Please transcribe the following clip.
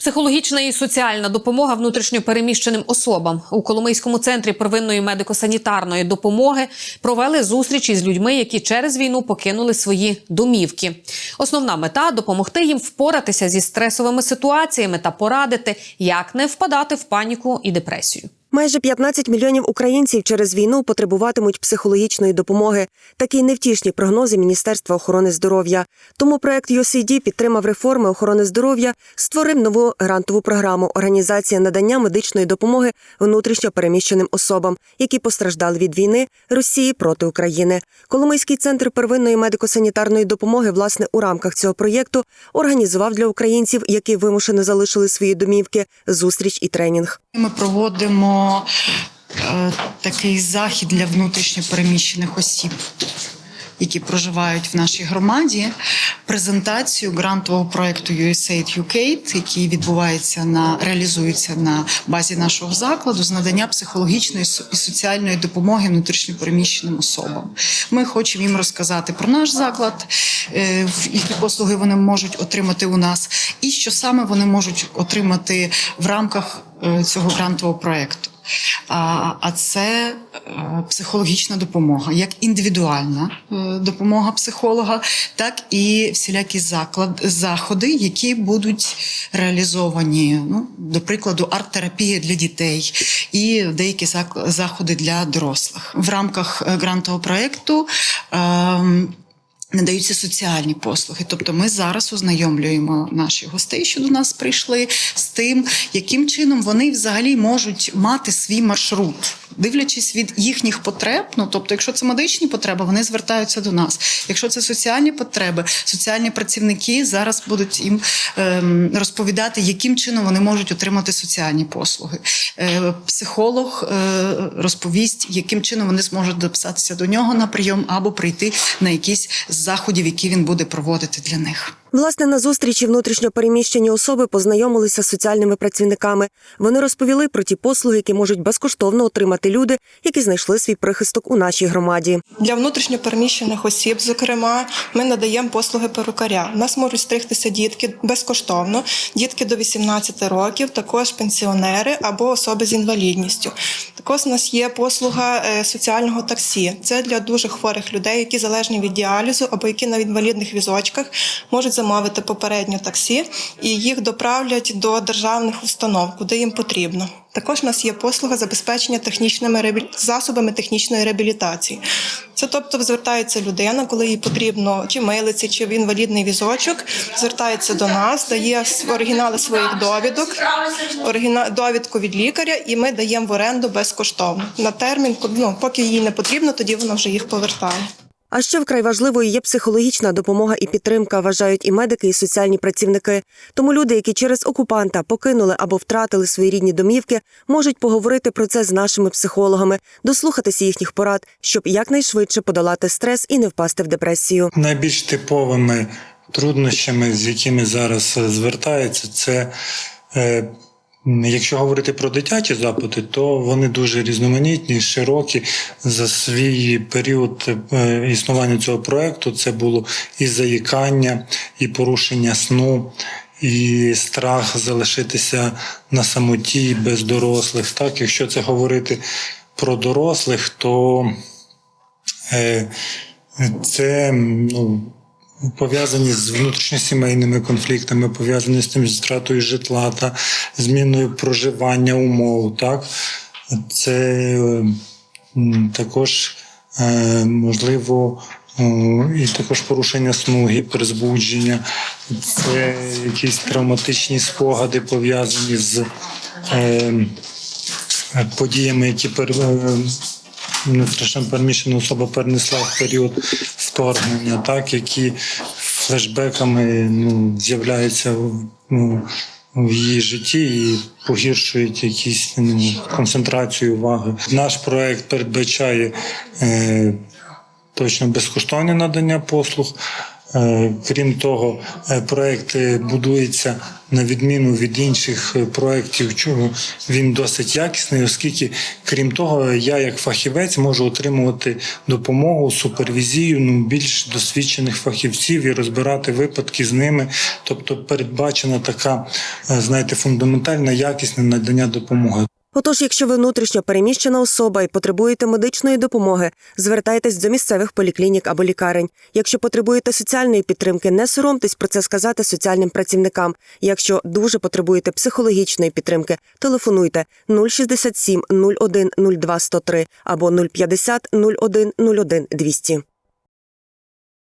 Психологічна і соціальна допомога внутрішньопереміщеним особам у Коломийському центрі первинної медико-санітарної допомоги провели зустрічі з людьми, які через війну покинули свої домівки. Основна мета допомогти їм впоратися зі стресовими ситуаціями та порадити, як не впадати в паніку і депресію. Майже 15 мільйонів українців через війну потребуватимуть психологічної допомоги. Такі невтішні прогнози Міністерства охорони здоров'я. Тому проект UCD підтримав реформи охорони здоров'я, створив нову грантову програму Організація надання медичної допомоги внутрішньо переміщеним особам, які постраждали від війни Росії проти України. Коломийський центр первинної медико-санітарної допомоги, власне, у рамках цього проєкту організував для українців, які вимушено залишили свої домівки, зустріч і тренінг. Ми проводимо е, такий захід для внутрішньо переміщених осіб, які проживають в нашій громаді. Презентацію грантового проекту USAID UK, який відбувається на реалізується на базі нашого закладу з надання психологічної і соціальної допомоги внутрішньо переміщеним особам. Ми хочемо їм розказати про наш заклад, е, які послуги вони можуть отримати у нас, і що саме вони можуть отримати в рамках е, цього грантового проекту. А, це е, психологічна допомога, як індивідуальна е, допомога психолога, так і всілякі заклад, заходи, які будуть реалізовані. Ну, до прикладу, арт-терапія для дітей і деякі заходи для дорослих. В рамках е, грантового проекту. Надаються соціальні послуги, тобто ми зараз ознайомлюємо наші гостей, що до нас прийшли, з тим, яким чином вони взагалі можуть мати свій маршрут, дивлячись від їхніх потреб. Ну тобто, якщо це медичні потреби, вони звертаються до нас. Якщо це соціальні потреби, соціальні працівники зараз будуть їм ем, розповідати, яким чином вони можуть отримати соціальні послуги. Е, психолог е, розповість, яким чином вони зможуть записатися до нього на прийом або прийти на якісь заходів, які він буде проводити для них. Власне, на зустрічі внутрішньо переміщені особи познайомилися з соціальними працівниками. Вони розповіли про ті послуги, які можуть безкоштовно отримати люди, які знайшли свій прихисток у нашій громаді. Для внутрішньопереміщених осіб, зокрема, ми надаємо послуги перукаря. У нас можуть стригтися дітки безкоштовно, дітки до 18 років, також пенсіонери або особи з інвалідністю. Також у нас є послуга е, соціального таксі. Це для дуже хворих людей, які залежні від діалізу або які на інвалідних візочках можуть замовити попередньо таксі і їх доправлять до державних установ, куди їм потрібно. Також у нас є послуга забезпечення технічними реабілі- засобами технічної реабілітації. Це тобто звертається людина, коли їй потрібно чи милиці, чи в інвалідний візочок, звертається до нас, дає оригінали своїх довідок, довідку від лікаря, і ми даємо в оренду безкоштовно на термін, ну, поки їй не потрібно, тоді вона вже їх повертає. А ще вкрай важливою є психологічна допомога і підтримка, вважають і медики, і соціальні працівники. Тому люди, які через окупанта покинули або втратили свої рідні домівки, можуть поговорити про це з нашими психологами, дослухатися їхніх порад, щоб якнайшвидше подолати стрес і не впасти в депресію. Найбільш типовими труднощами, з якими зараз е, звертаються, це е, якщо говорити про дитячі запити, то вони дуже різноманітні, широкі. За свій період е, існування цього проекту це було і заїкання, і порушення сну. І страх залишитися на самоті без дорослих. Так, якщо це говорити про дорослих, то е, це ну, пов'язані з внутрішньосімейними конфліктами, пов'язані з тим з втратою житла та зміною проживання умов. Так? Це також е, можливо. І також порушення сну, гіперзбудження, це якісь травматичні спогади пов'язані з е, подіями, які пер, е, переміщена особа перенесла в період вторгнення, так які флешбеками ну, з'являються ну, в її житті і погіршують якісь ну, концентрацію уваги. Наш проект передбачає е, точно безкоштовне надання послуг. Е, Крім того, е, проект будується на відміну від інших е, проєктів. Чого він досить якісний, оскільки, крім того, я як фахівець можу отримувати допомогу, супервізію ну, більш досвідчених фахівців і розбирати випадки з ними. Тобто передбачена така, знаєте, фундаментальна якісне надання допомоги. Отож, якщо ви внутрішньо переміщена особа і потребуєте медичної допомоги, звертайтесь до місцевих поліклінік або лікарень. Якщо потребуєте соціальної підтримки, не соромтесь про це сказати соціальним працівникам. Якщо дуже потребуєте психологічної підтримки, телефонуйте 067 01 02 103 або 050 01 01 200.